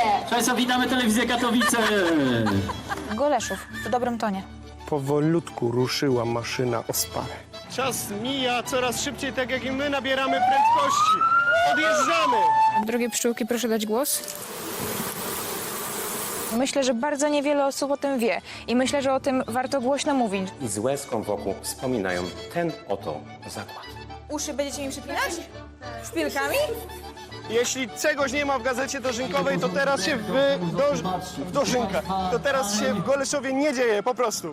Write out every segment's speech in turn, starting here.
Panowie! Państwa, witamy telewizję Katowice! Goleszów, w dobrym tonie. Powolutku ruszyła maszyna Ospary. Czas mija coraz szybciej, tak jak i my nabieramy prędkości. Odjeżdżamy! Drugie pszczółki, proszę dać głos. Myślę, że bardzo niewiele osób o tym wie i myślę, że o tym warto głośno mówić. i z łezką wokół wspominają ten oto zakład. Uszy będziecie mi przypinać? Szpilkami? Jeśli czegoś nie ma w gazecie dożynkowej, to teraz się w, doż, w dożynkach. To teraz się w Goleszowie nie dzieje, po prostu.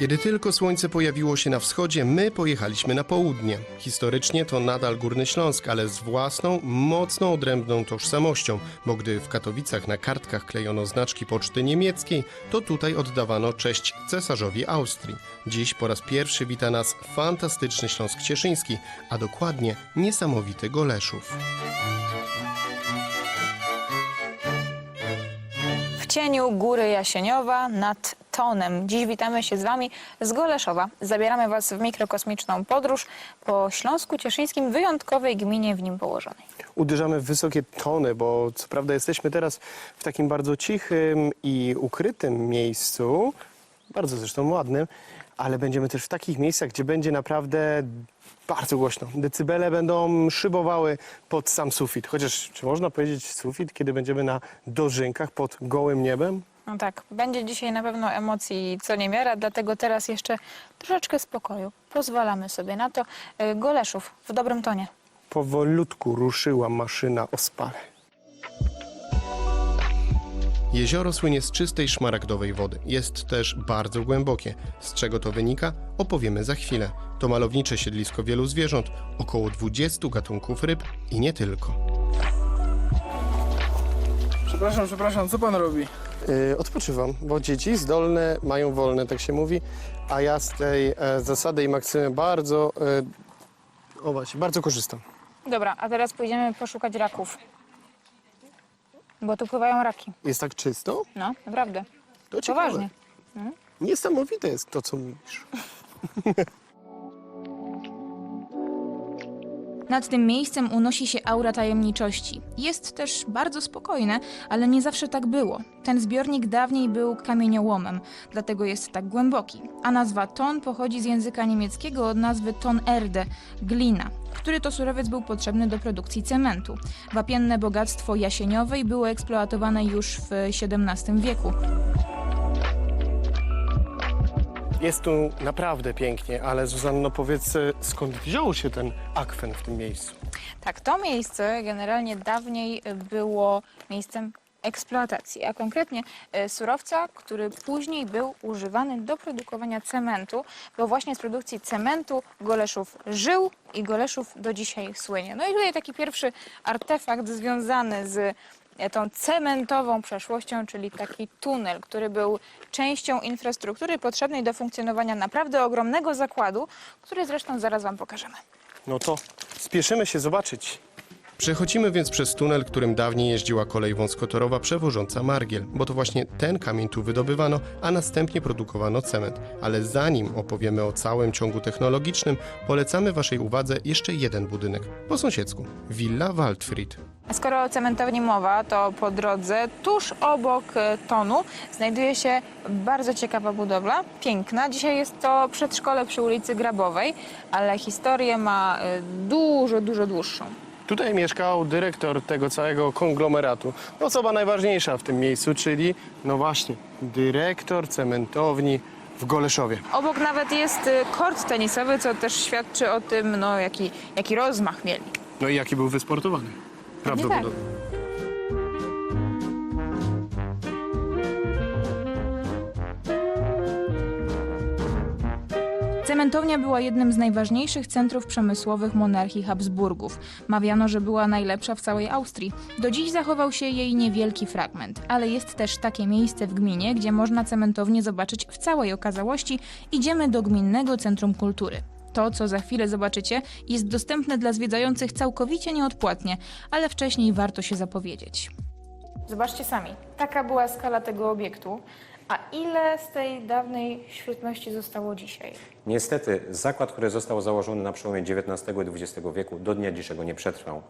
Kiedy tylko słońce pojawiło się na wschodzie, my pojechaliśmy na południe. Historycznie to nadal Górny Śląsk, ale z własną, mocno odrębną tożsamością, bo gdy w Katowicach na kartkach klejono znaczki poczty niemieckiej, to tutaj oddawano cześć cesarzowi Austrii. Dziś po raz pierwszy wita nas fantastyczny Śląsk Cieszyński, a dokładnie niesamowity Goleszów. Cieniu Góry Jasieniowa nad Tonem. Dziś witamy się z Wami z Goleszowa. Zabieramy Was w mikrokosmiczną podróż po Śląsku Cieszyńskim, wyjątkowej gminie w nim położonej. Uderzamy w wysokie tony, bo co prawda jesteśmy teraz w takim bardzo cichym i ukrytym miejscu, bardzo zresztą ładnym, ale będziemy też w takich miejscach, gdzie będzie naprawdę bardzo głośno. Decybele będą szybowały pod sam sufit. Chociaż czy można powiedzieć sufit, kiedy będziemy na dożynkach pod gołym niebem? No tak, będzie dzisiaj na pewno emocji co niemiara, dlatego teraz jeszcze troszeczkę spokoju. Pozwalamy sobie na to. Y, Goleszów w dobrym tonie. Powolutku ruszyła maszyna Ospary. Jezioro słynie z czystej szmaragdowej wody. Jest też bardzo głębokie. Z czego to wynika? Opowiemy za chwilę. To malownicze siedlisko wielu zwierząt, około 20 gatunków ryb i nie tylko. Przepraszam, przepraszam, co pan robi? Yy, odpoczywam, bo dzieci zdolne mają wolne, tak się mówi, a ja z tej e, zasady i maksymy bardzo, e, o właśnie, bardzo korzystam. Dobra, a teraz pójdziemy poszukać raków. Bo tu pływają raki. Jest tak czysto? No, naprawdę. To ciekawe. Poważnie. Niesamowite jest to, co mówisz. Nad tym miejscem unosi się aura tajemniczości. Jest też bardzo spokojne, ale nie zawsze tak było. Ten zbiornik dawniej był kamieniołomem, dlatego jest tak głęboki. A nazwa ton pochodzi z języka niemieckiego od nazwy tonerde, glina, który to surowiec był potrzebny do produkcji cementu. Wapienne bogactwo jasieniowej było eksploatowane już w XVII wieku. Jest tu naprawdę pięknie, ale Zuzanno, powiedz, e, skąd wziął się ten akwen w tym miejscu? Tak, to miejsce generalnie dawniej było miejscem eksploatacji, a konkretnie e, surowca, który później był używany do produkowania cementu, bo właśnie z produkcji cementu Goleszów żył i Goleszów do dzisiaj słynie. No i tutaj taki pierwszy artefakt związany z e, tą cementową przeszłością, czyli taki tunel, który był częścią infrastruktury potrzebnej do funkcjonowania naprawdę ogromnego zakładu, który zresztą zaraz Wam pokażemy. No to spieszymy się zobaczyć. Przechodzimy więc przez tunel, którym dawniej jeździła kolej wąskotorowa przewożąca margiel, bo to właśnie ten kamień tu wydobywano, a następnie produkowano cement. Ale zanim opowiemy o całym ciągu technologicznym, polecamy Waszej uwadze jeszcze jeden budynek, po sąsiedzku, Villa Waldfried. A Skoro o cementowni mowa, to po drodze tuż obok e, tonu znajduje się bardzo ciekawa budowla, piękna. Dzisiaj jest to przedszkole przy ulicy Grabowej, ale historię ma e, dużo, dużo dłuższą. Tutaj mieszkał dyrektor tego całego konglomeratu. Osoba najważniejsza w tym miejscu, czyli, no właśnie, dyrektor cementowni w Goleszowie. Obok nawet jest e, kort tenisowy, co też świadczy o tym, no, jaki, jaki rozmach mieli. No i jaki był wysportowany? Prawdopodobnie. Cementownia była jednym z najważniejszych centrów przemysłowych monarchii Habsburgów. Mawiano, że była najlepsza w całej Austrii. Do dziś zachował się jej niewielki fragment, ale jest też takie miejsce w gminie, gdzie można cementownię zobaczyć w całej okazałości. Idziemy do Gminnego Centrum Kultury. To, co za chwilę zobaczycie, jest dostępne dla zwiedzających całkowicie nieodpłatnie, ale wcześniej warto się zapowiedzieć. Zobaczcie sami, taka była skala tego obiektu. A ile z tej dawnej świetności zostało dzisiaj? Niestety, zakład, który został założony na przełomie XIX i XX wieku, do dnia dzisiejszego nie przetrwał.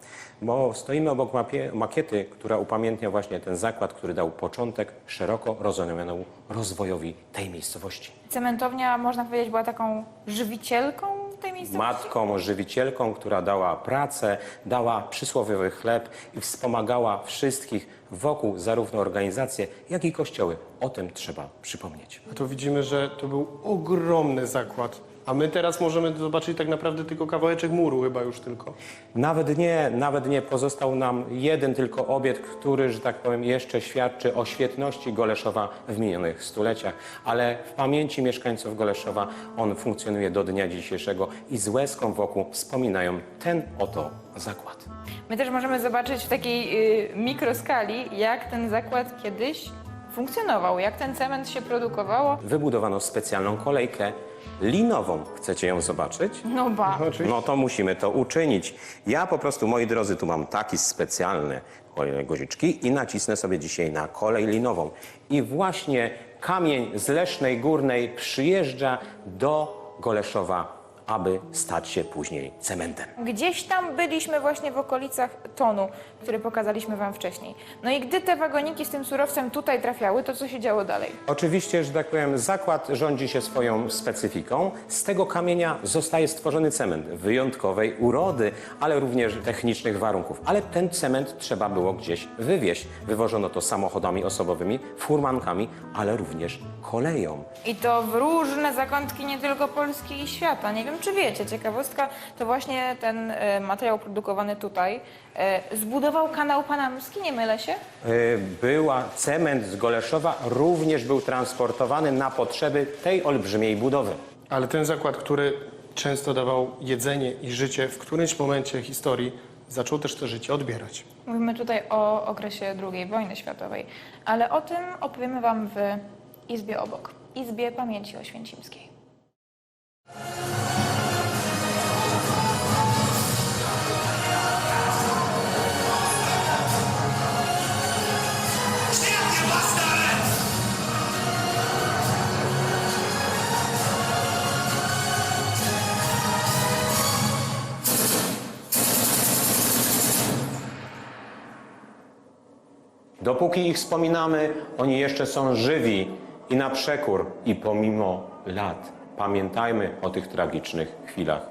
Bo stoimy obok mapie, makiety, która upamiętnia właśnie ten zakład, który dał początek szeroko rozumianemu rozwojowi tej miejscowości. Cementownia, można powiedzieć, była taką żywicielką tej miejscowości? Matką, żywicielką, która dała pracę, dała przysłowiowy chleb i wspomagała wszystkich wokół, zarówno organizacje, jak i kościoły. O tym trzeba przypomnieć. A tu widzimy, że to był ogromny zakład. A my teraz możemy zobaczyć tak naprawdę tylko kawałeczek muru chyba już tylko. Nawet nie, nawet nie pozostał nam jeden tylko obiekt, który, że tak powiem, jeszcze świadczy o świetności Goleszowa w minionych stuleciach, ale w pamięci mieszkańców Goleszowa on funkcjonuje do dnia dzisiejszego i z łezką wokół wspominają ten oto zakład. My też możemy zobaczyć w takiej y, mikroskali, jak ten zakład kiedyś funkcjonował, jak ten cement się produkowało. Wybudowano specjalną kolejkę linową. Chcecie ją zobaczyć? No ba. Oczywiście. No to musimy to uczynić. Ja po prostu, moi drodzy, tu mam taki specjalny kolejne guziczki i nacisnę sobie dzisiaj na kolej linową. I właśnie kamień z Lesznej Górnej przyjeżdża do Goleszowa, aby stać się później cementem. Gdzieś tam byliśmy właśnie w okolicach tonu, który pokazaliśmy Wam wcześniej. No i gdy te wagoniki z tym surowcem tutaj trafiały, to co się działo dalej? Oczywiście, że tak powiem, zakład rządzi się swoją specyfiką. Z tego kamienia zostaje stworzony cement wyjątkowej urody, ale również technicznych warunków. Ale ten cement trzeba było gdzieś wywieźć. Wywożono to samochodami osobowymi, furmankami, ale również koleją. I to w różne zakątki nie tylko Polski i świata. Nie wiem, czy wiecie, ciekawostka, to właśnie ten e, materiał produkowany tutaj e, zbudował kanał panamski, nie mylę się? Y, Była cement z Goleszowa, również był transportowany na potrzeby tej olbrzymiej budowy. Ale ten zakład, który często dawał jedzenie i życie, w którymś momencie historii zaczął też to życie odbierać. Mówimy tutaj o okresie II wojny światowej, ale o tym opowiemy Wam w Izbie obok, Izbie Pamięci Oświęcimskiej. Dopóki ich wspominamy, oni jeszcze są żywi i na przekór, i pomimo lat. Pamiętajmy o tych tragicznych chwilach.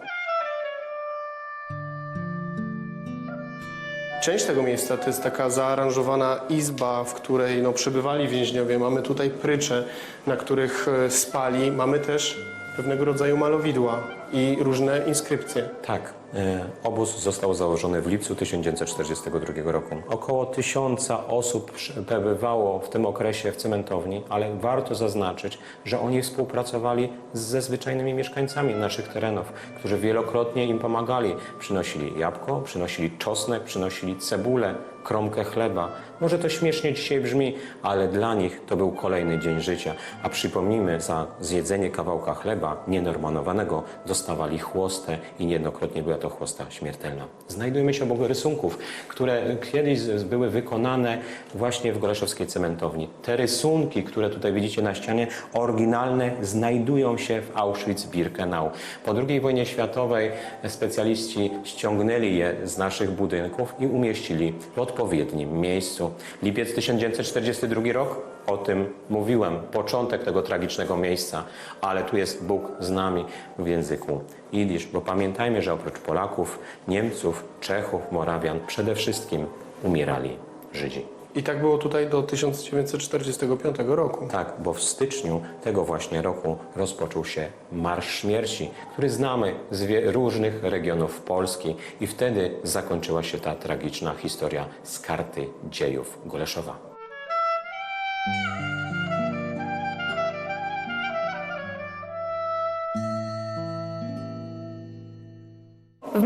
Część tego miejsca to jest taka zaaranżowana izba, w której no, przebywali więźniowie. Mamy tutaj prycze, na których e, spali. Mamy też pewnego rodzaju malowidła i różne inskrypcje. Tak, e, obóz został założony w lipcu 1942 roku. Około tysiąca osób przebywało w tym okresie w cementowni, ale warto zaznaczyć, że oni współpracowali ze zwyczajnymi mieszkańcami naszych terenów, którzy wielokrotnie im pomagali. Przynosili jabłko, przynosili czosnek, przynosili cebulę, kromkę chleba. Może to śmiesznie dzisiaj brzmi, ale dla nich to był kolejny dzień życia. A przypomnijmy, za zjedzenie kawałka chleba nienormanowanego dostawali chłostę i niejednokrotnie była to chłosta śmiertelna. Znajdujemy się obok rysunków, które kiedyś były wykonane właśnie w Goleszowskiej Cementowni. Te rysunki, które tutaj widzicie na ścianie, oryginalne, znajdują się w Auschwitz-Birkenau. Po II wojnie światowej specjaliści ściągnęli je z naszych budynków i umieścili w odpowiednim miejscu. Lipiec 1942 rok, o tym mówiłem, początek tego tragicznego miejsca, ale tu jest Bóg z nami w języku jidysz, bo pamiętajmy, że oprócz Polaków, Niemców, Czechów, Morawian, przede wszystkim umierali Żydzi. I tak było tutaj do 1945 roku. Tak, bo w styczniu tego właśnie roku rozpoczął się Marsz Śmierci, który znamy z różnych regionów Polski i wtedy zakończyła się ta tragiczna historia z karty dziejów Goleszowa.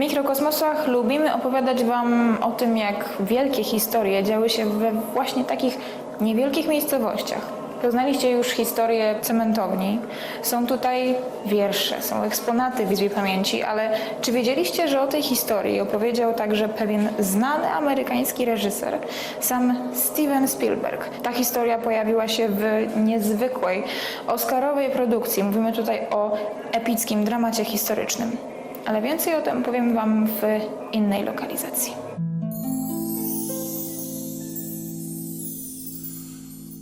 Mikrokosmosach lubimy opowiadać Wam o tym, jak wielkie historie działy się we właśnie takich niewielkich miejscowościach. Poznaliście już historię cementowni. Są tutaj wiersze, są eksponaty w Izbie Pamięci, ale czy wiedzieliście, że o tej historii opowiedział także pewien znany amerykański reżyser, sam Steven Spielberg? Ta historia pojawiła się w niezwykłej, oscarowej produkcji. Mówimy tutaj o epickim dramacie historycznym. Ale więcej o tym powiem Wam w innej lokalizacji.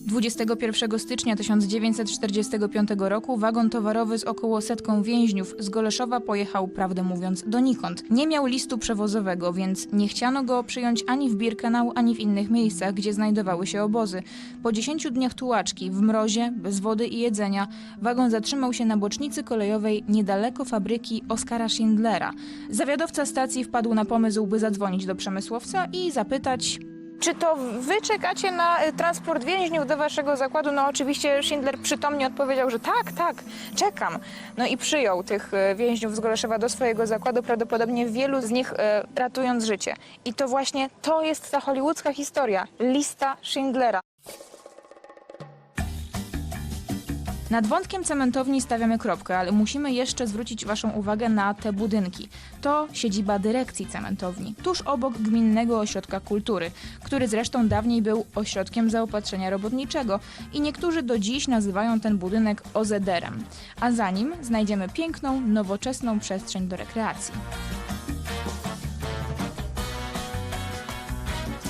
21 stycznia 1945 roku wagon towarowy z około setką więźniów z Goleszowa pojechał, prawdę mówiąc, donikąd. Nie miał listu przewozowego, więc nie chciano go przyjąć ani w Birkenau, ani w innych miejscach, gdzie znajdowały się obozy. Po 10 dniach tułaczki, w mrozie, bez wody i jedzenia, wagon zatrzymał się na bocznicy kolejowej niedaleko fabryki Oskara Schindlera. Zawiadowca stacji wpadł na pomysł, by zadzwonić do przemysłowca i zapytać, czy to wy czekacie na y, transport więźniów do waszego zakładu? No oczywiście Schindler przytomnie odpowiedział, że tak, tak, czekam. No i przyjął tych y, więźniów z Goleszewa do swojego zakładu, prawdopodobnie wielu z nich y, ratując życie. I to właśnie to jest ta hollywoodzka historia, lista Schindlera. Nad wątkiem cementowni stawiamy kropkę, ale musimy jeszcze zwrócić Waszą uwagę na te budynki. To siedziba dyrekcji cementowni, tuż obok Gminnego Ośrodka Kultury, który zresztą dawniej był ośrodkiem zaopatrzenia robotniczego i niektórzy do dziś nazywają ten budynek OZR-em. A za nim znajdziemy piękną, nowoczesną przestrzeń do rekreacji.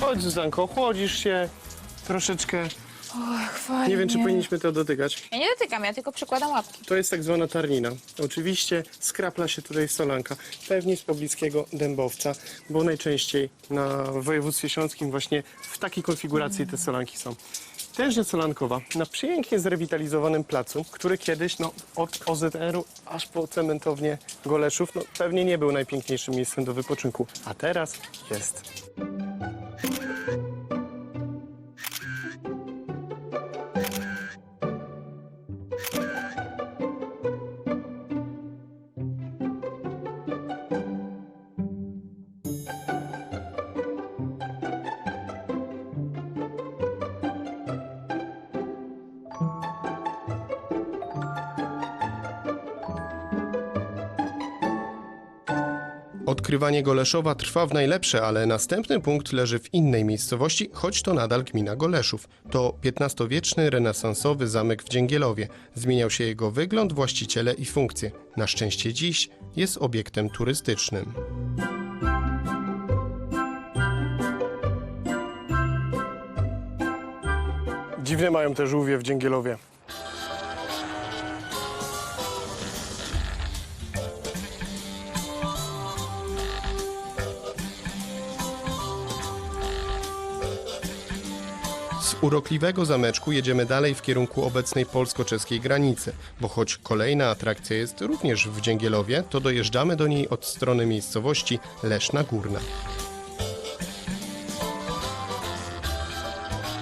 Chodź Zuzanko, chłodzisz się troszeczkę. Chwalnie. Nie wiem, czy powinniśmy to dotykać. Ja nie dotykam, ja tylko przykładam łapki. To jest tak zwana tarnina. Oczywiście skrapla się tutaj solanka, pewnie z pobliskiego dębowca, bo najczęściej na województwie śląskim właśnie w takiej konfiguracji te solanki są. Tężnia solankowa na pięknie zrewitalizowanym placu, który kiedyś no, od OZR-u aż po cementownię Goleszów no, pewnie nie był najpiękniejszym miejscem do wypoczynku, a teraz jest. Odkrywanie Goleszowa trwa w najlepsze, ale następny punkt leży w innej miejscowości, choć to nadal gmina Goleszów. To XV-wieczny renesansowy zamek w Dzięgielowie. Zmieniał się jego wygląd, właściciele i funkcje. Na szczęście dziś jest obiektem turystycznym. Dziwne mają te żółwie w Dzięgielowie. Z urokliwego zameczku jedziemy dalej w kierunku obecnej polsko-czeskiej granicy, bo choć kolejna atrakcja jest również w Dzięgielowie, to dojeżdżamy do niej od strony miejscowości Leszna Górna.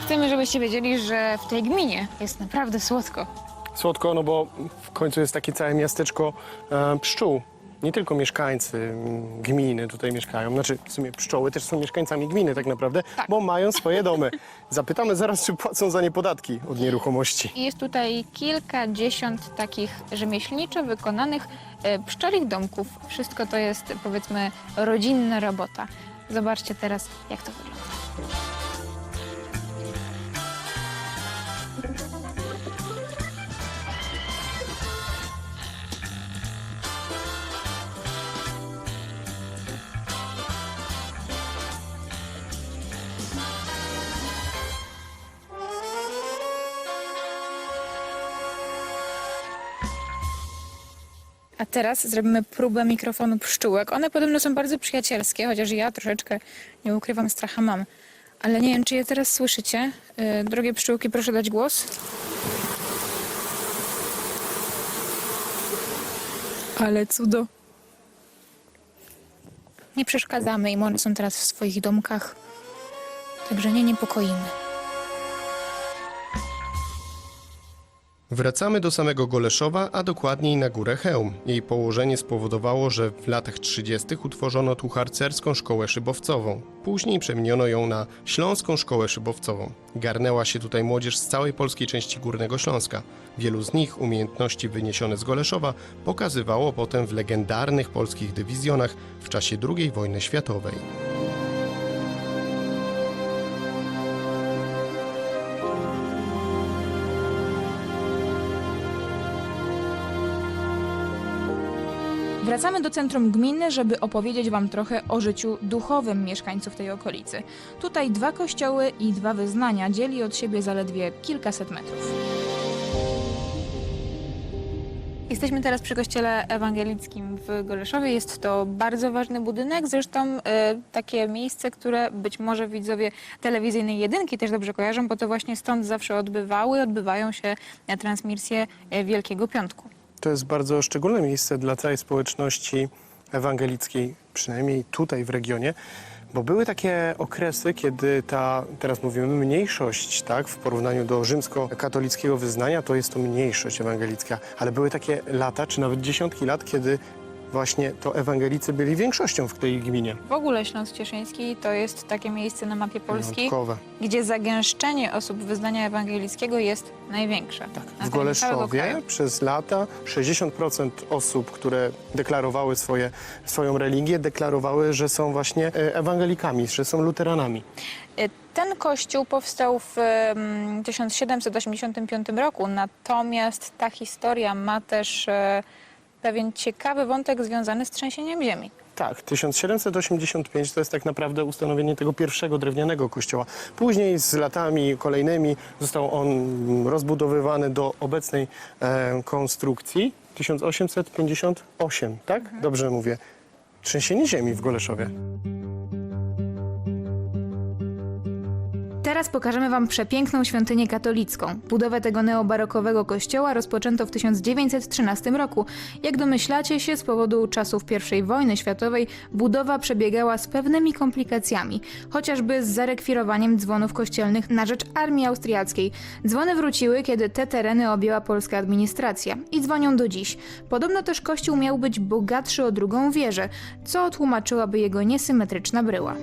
Chcemy, żebyście wiedzieli, że w tej gminie jest naprawdę słodko. Słodko, no bo w końcu jest takie całe miasteczko e, pszczół. Nie tylko mieszkańcy gminy tutaj mieszkają, znaczy w sumie pszczoły też są mieszkańcami gminy tak naprawdę, bo mają swoje domy. Zapytamy zaraz, czy płacą za nie podatki od nieruchomości. Jest tutaj kilkadziesiąt takich rzemieślniczo wykonanych e, pszczolich domków. Wszystko to jest, powiedzmy, rodzinna robota. Zobaczcie teraz, jak to wygląda. A teraz zrobimy próbę mikrofonu pszczółek. One podobno są bardzo przyjacielskie, chociaż ja troszeczkę, nie ukrywam, stracha mam. Ale nie wiem, czy je teraz słyszycie. Yy, drogie pszczółki, proszę dać głos. Ale cudo. Nie przeszkadzamy im, one są teraz w swoich domkach. Także nie niepokoimy. Wracamy do samego Goleszowa, a dokładniej na górę Chełm. Jej położenie spowodowało, że w latach 30. utworzono tu harcerską szkołę szybowcową. Później przemieniono ją na Śląską Szkołę Szybowcową. Garnęła się tutaj młodzież z całej polskiej części Górnego Śląska. Wielu z nich umiejętności wyniesione z Goleszowa pokazywało potem w legendarnych polskich dywizjonach w czasie II wojny światowej. Wracamy do centrum gminy, żeby opowiedzieć Wam trochę o życiu duchowym mieszkańców tej okolicy. Tutaj dwa kościoły i dwa wyznania dzieli od siebie zaledwie kilkaset metrów. Jesteśmy teraz przy kościele ewangelickim w Goleszowie. Jest to bardzo ważny budynek, zresztą e, takie miejsce, które być może widzowie telewizyjnej jedynki też dobrze kojarzą, bo to właśnie stąd zawsze odbywały, odbywają się transmisje e, Wielkiego Piątku. To jest bardzo szczególne miejsce dla całej społeczności ewangelickiej, przynajmniej tutaj w regionie, bo były takie okresy, kiedy ta, teraz mówimy mniejszość, tak, w porównaniu do rzymskokatolickiego wyznania, to jest to mniejszość ewangelicka, ale były takie lata, czy nawet dziesiątki lat, kiedy właśnie to ewangelicy byli większością w tej gminie. W ogóle Śląsk Cieszyński to jest takie miejsce na mapie Polski, Wyjątkowe. gdzie zagęszczenie osób wyznania ewangelickiego jest największe. Tak, W Goleszowie przez lata 60% osób, które deklarowały swoje, swoją religię, deklarowały, że są właśnie e, ewangelikami, że są luteranami. Ten kościół powstał w em, 1785 roku, natomiast ta historia ma też e, pewien ciekawy wątek związany z trzęsieniem ziemi. Tak, 1785 to jest tak naprawdę ustanowienie tego pierwszego drewnianego kościoła. Później z latami kolejnymi został on rozbudowywany do obecnej e, konstrukcji 1858, tak? Dobrze mówię. Trzęsienie ziemi w Goleszowie. Teraz pokażemy Wam przepiękną świątynię katolicką. Budowę tego neobarokowego kościoła rozpoczęto w 1913 roku. Jak domyślacie się, z powodu czasów I wojny światowej budowa przebiegała z pewnymi komplikacjami, chociażby z zarekwirowaniem dzwonów kościelnych na rzecz armii austriackiej. Dzwony wróciły, kiedy te tereny objęła polska administracja i dzwonią do dziś. Podobno też kościół miał być bogatszy o drugą wieżę, co tłumaczyłaby jego niesymetryczna bryła.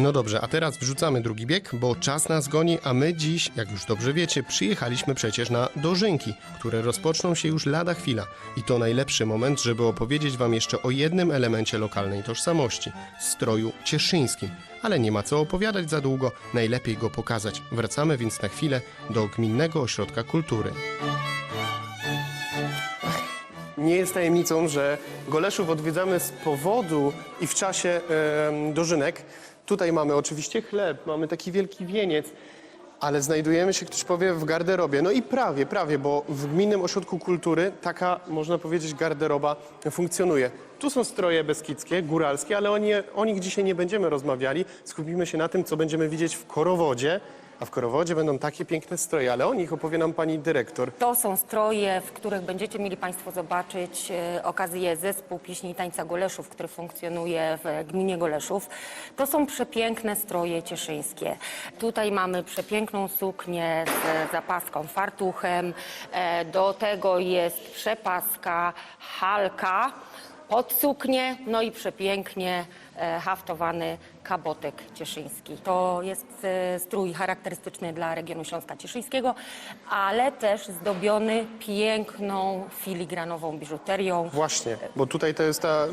No dobrze, a teraz wrzucamy drugi bieg, bo czas nas goni, a my dziś, jak już dobrze wiecie, przyjechaliśmy przecież na dożynki, które rozpoczną się już lada chwila. I to najlepszy moment, żeby opowiedzieć wam jeszcze o jednym elemencie lokalnej tożsamości stroju cieszyńskim. Ale nie ma co opowiadać za długo, najlepiej go pokazać. Wracamy więc na chwilę do Gminnego Ośrodka Kultury. Nie jest tajemnicą, że Goleszów odwiedzamy z powodu i w czasie dożynek. Tutaj mamy oczywiście chleb, mamy taki wielki wieniec, ale znajdujemy się, ktoś powie, w garderobie. No i prawie, prawie, bo w Gminnym Ośrodku Kultury taka, można powiedzieć, garderoba funkcjonuje. Tu są stroje beskidzkie, góralskie, ale o, nie, o nich dzisiaj nie będziemy rozmawiali. Skupimy się na tym, co będziemy widzieć w Korowodzie. A w Korowodzie będą takie piękne stroje, ale o nich opowie nam pani dyrektor. To są stroje, w których będziecie mieli Państwo zobaczyć e, okazję zespół pieśni i tańca Goleszów, który funkcjonuje w gminie Goleszów. To są przepiękne stroje cieszyńskie. Tutaj mamy przepiękną suknię z zapaską, fartuchem. E, Do tego jest przepaska, halka pod suknię, no i przepięknie e, haftowany kabotek cieszyński. To jest e, strój charakterystyczny dla regionu Śląska Cieszyńskiego, ale też zdobiony piękną filigranową biżuterią. Właśnie, bo tutaj to jest ta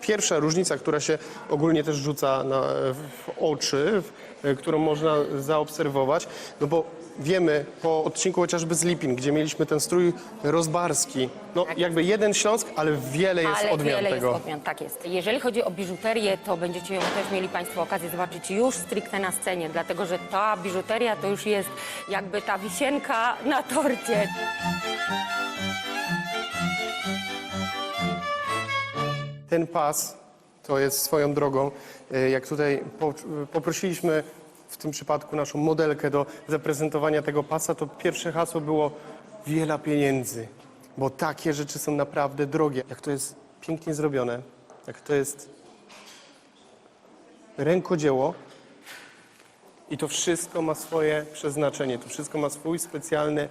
pierwsza różnica, która się ogólnie też rzuca na, w oczy, w, którą można zaobserwować, no bo wiemy po odcinku chociażby z Lipin, gdzie mieliśmy ten strój rozbarski, no jakby jeden Śląsk, ale wiele jest ale odmian wiele tego. jest odmian, tak jest. Jeżeli chodzi o biżuterię, to będziecie ją też mieli Państwo okazję zobaczyć już stricte na scenie, dlatego że ta biżuteria to już jest jakby ta wisienka na torcie. Ten pas to jest swoją drogą, e, jak tutaj po, poprosiliśmy w tym przypadku naszą modelkę do zaprezentowania tego pasa, to pierwsze hasło było wiele pieniędzy, bo takie rzeczy są naprawdę drogie. Jak to jest pięknie zrobione, jak to jest rękodzieło i to wszystko ma swoje przeznaczenie, to wszystko ma swój specjalny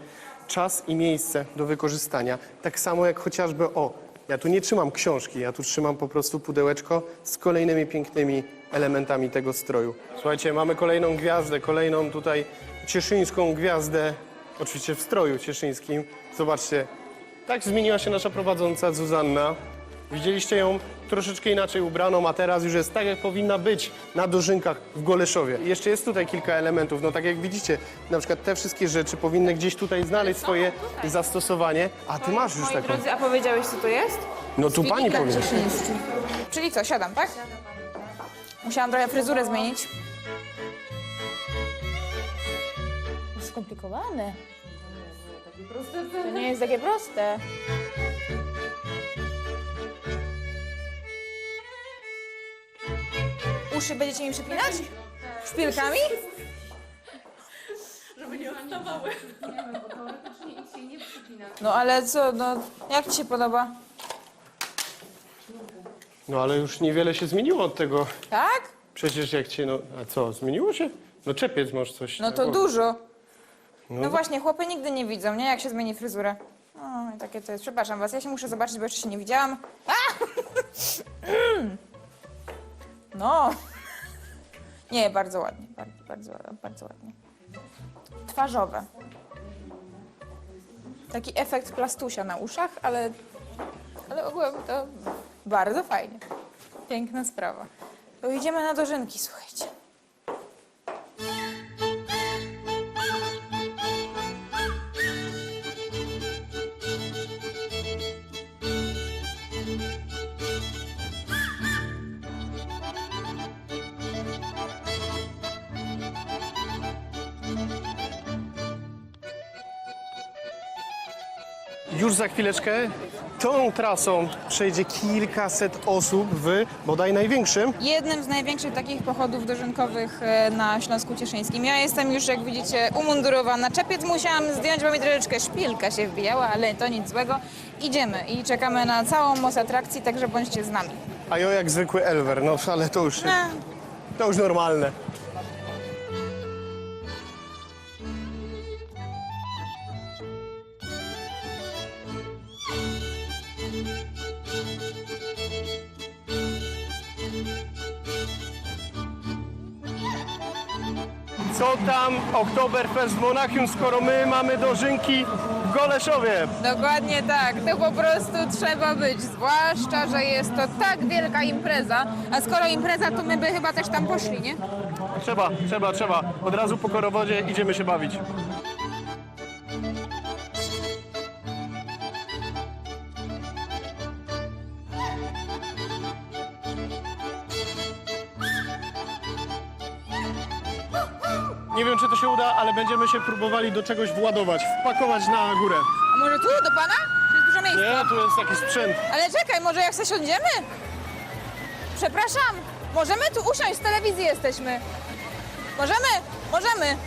czas i miejsce do wykorzystania. Tak samo jak chociażby, o, ja tu nie trzymam książki, ja tu trzymam po prostu pudełeczko z kolejnymi pięknymi elementami tego stroju. Słuchajcie, mamy kolejną gwiazdę, kolejną tutaj cieszyńską gwiazdę, oczywiście w stroju cieszyńskim. Zobaczcie, tak zmieniła się nasza prowadząca Zuzanna. Widzieliście ją troszeczkę inaczej ubraną, a teraz już jest tak, jak powinna być na dożynkach w Goleszowie. I jeszcze jest tutaj kilka elementów. No tak jak widzicie, na przykład te wszystkie rzeczy powinny gdzieś tutaj znaleźć swoje zastosowanie. A ty masz już Moi taką. drodzy, a powiedziałeś, co to jest? No tu pani Filipek powie. Cieszyński. Czyli co, siadam, tak? Musiałam trochę fryzurę zmienić. Skomplikowane. To nie jest takie proste. Uszy będziecie mi przypinać? Szpilkami? No ale co, no jak ci się podoba? No ale już niewiele się zmieniło od tego. Tak? Przecież jak cię, no, a co, zmieniło się? No czepiec masz coś. No to głowie. dużo. No właśnie, chłopy nigdy nie widzą, nie? Jak się zmieni fryzurę. No i takie to jest. Przepraszam was, ja się muszę zobaczyć, bo jeszcze się nie widziałam. A! Mm. No. Nie, bardzo ładnie, bardzo, bardzo, bardzo ładnie. Twarzowe. Taki efekt plastusia na uszach, ale, ale ogółem to bardzo fajnie. Piękna sprawa. To idziemy na dożynki, słuchajcie. Już za chwileczkę tą trasą przejdzie kilkaset osób w bodaj największym jednym z największych takich pochodów dożynkowych e, na Śląsku Cieszyńskim. Ja jestem już, jak widzicie, umundurowana. Czepiec musiałam zdjąć, bo mi troszeczkę szpilka się wbijała, ale to nic złego. Idziemy i czekamy na całą moc atrakcji, także bądźcie z nami. A ja jak zwykły Elwer, no ale to już, No, to już normalne. Tam Oktoberfest w Monachium, skoro my mamy dożynki w Goleszowie? dokładnie tak. To po prostu trzeba być. Zwłaszcza, że jest to tak wielka impreza. A skoro impreza, to my by chyba też tam poszli, nie? Trzeba, trzeba, trzeba. Od razu po korowodzie idziemy się bawić. Wiem, czy to się uda, ale będziemy się próbowali do czegoś władować, wpakować na górę. A może tu, do pana? Tu jest dużo miejsca. Nie, tu jest jakiś sprzęt. Ale czekaj, może jak se siądziemy? Przepraszam, możemy tu usiąść, z telewizji jesteśmy. Możemy? Możemy.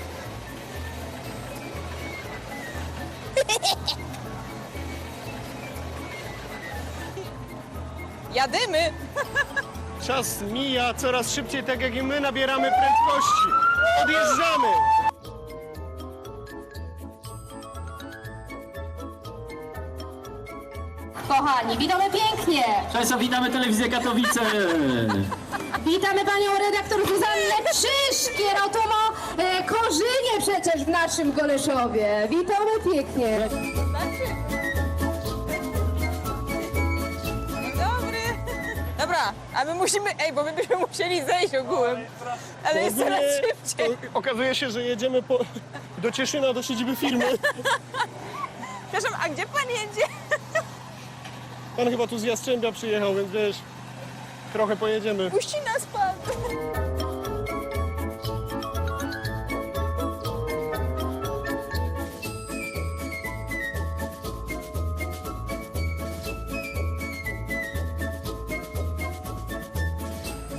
Jadymy. Czas mija coraz szybciej, tak jak i my nabieramy prędkości. Odjeżdżamy! Kochani, witamy pięknie! Państwa, witamy telewizję Katowice. Witamy panią redaktor Zuzannę Krzyszkier, oto ma e, korzynie przecież w naszym Goleszowie. Witamy pięknie. Dzień dobry. Dobra, a my musimy, ej, bo my byśmy musieli zejść ogółem. Ale jest coraz szybciej. To okazuje się, że jedziemy po, do Cieszyna, do siedziby firmy. Przepraszam, a gdzie pan jedzie? Pan chyba tu z Jastrzębia przyjechał, więc wiesz, trochę pojedziemy. Puści nas pan.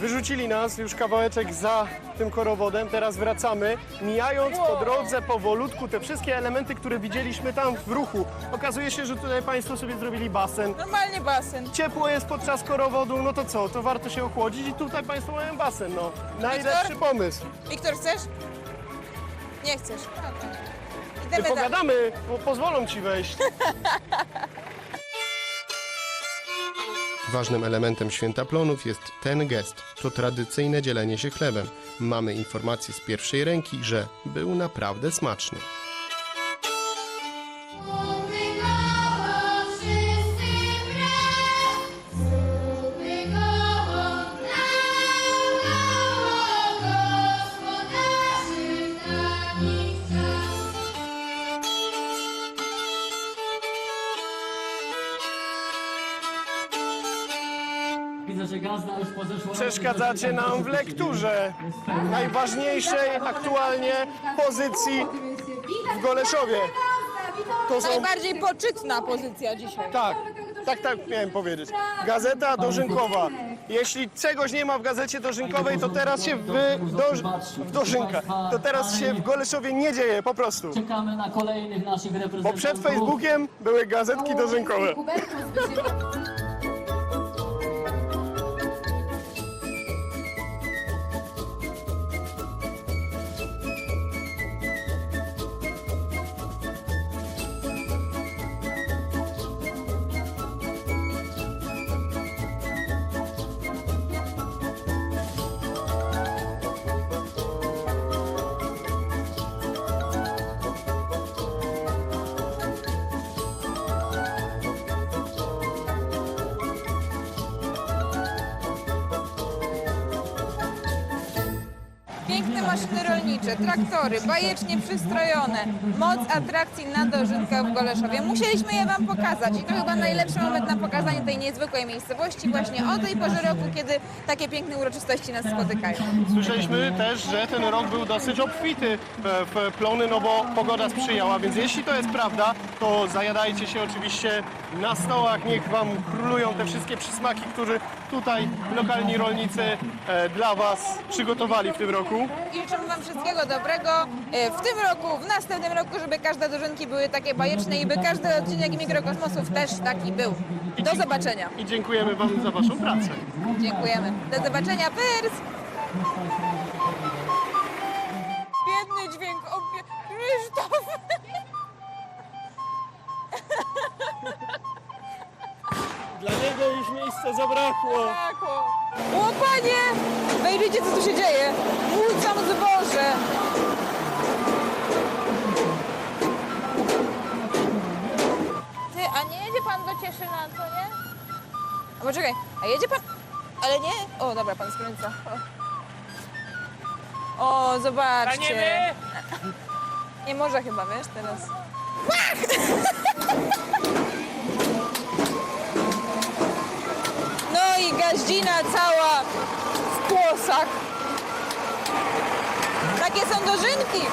Wyrzucili nas już kawałeczek za tym korowodem, teraz wracamy, mijając po drodze powolutku te wszystkie elementy, które widzieliśmy tam w ruchu. Okazuje się, że tutaj Państwo sobie zrobili basen. Normalnie basen. Ciepło jest podczas korowodu, no to co, to warto się ochłodzić i tutaj Państwo mają basen, no. Najlepszy pomysł. Wiktor, chcesz? Nie chcesz. Ty Idziemy dalej. pogadamy, bo pozwolą Ci wejść. Ważnym elementem święta plonów jest ten gest. To tradycyjne dzielenie się chlebem. Mamy informację z pierwszej ręki, że był naprawdę smaczny. Widzę, że gazda już podeszła. Przeszkadzacie nam w lekturze najważniejszej aktualnie pozycji w Goleszowie. To są Najbardziej poczytna pozycja dzisiaj. Tak, tak, tak miałem powiedzieć. Gazeta dożynkowa. Jeśli czegoś nie ma w gazecie dożynkowej, to teraz się w, doż, w dożynkach, to teraz się w Goleszowie nie dzieje, po prostu. Czekamy na kolejnych naszych Bo reprezentantów. przed Facebookiem były gazetki dożynkowe. Maszyny rolnicze, traktory, bajecznie przystrojone, moc atrakcji na dożynkach w Goleszowie. Musieliśmy je Wam pokazać i to chyba najlepszy moment na pokazanie tej niezwykłej miejscowości właśnie o tej porze roku, kiedy takie piękne uroczystości nas spotykają. Słyszeliśmy też, że ten rok był dosyć obfity w, w plony, no bo pogoda sprzyjała, więc jeśli to jest prawda, to zajadajcie się oczywiście na stołach, niech wam królują te wszystkie przysmaki, które tutaj lokalni rolnicy e, dla was przygotowali w tym roku. I życzymy Wam wszystkiego dobrego e, w tym roku, w następnym roku, żeby każde dożynki były takie bajeczne i by każdy odcinek Mikrokosmosów też taki był. Do zobaczenia. I dziękujemy wam za waszą pracę. Dziękujemy. Do zobaczenia. Pyrs! Biedny dźwięk. O, bie... Krzysztof! Dla niego już miejsca zabrakło. Brakło. O panie! Wejrzyjcie co tu się dzieje. Rzucam zboże. Ty, a nie jedzie pan do Cieszyna, co nie? A poczekaj, a jedzie pan... Ale nie? O, dobra, pan skręca. O, o zobaczcie. Nie może chyba, wiesz, teraz. No i gaździna cała w kłosach. Takie są dożynki.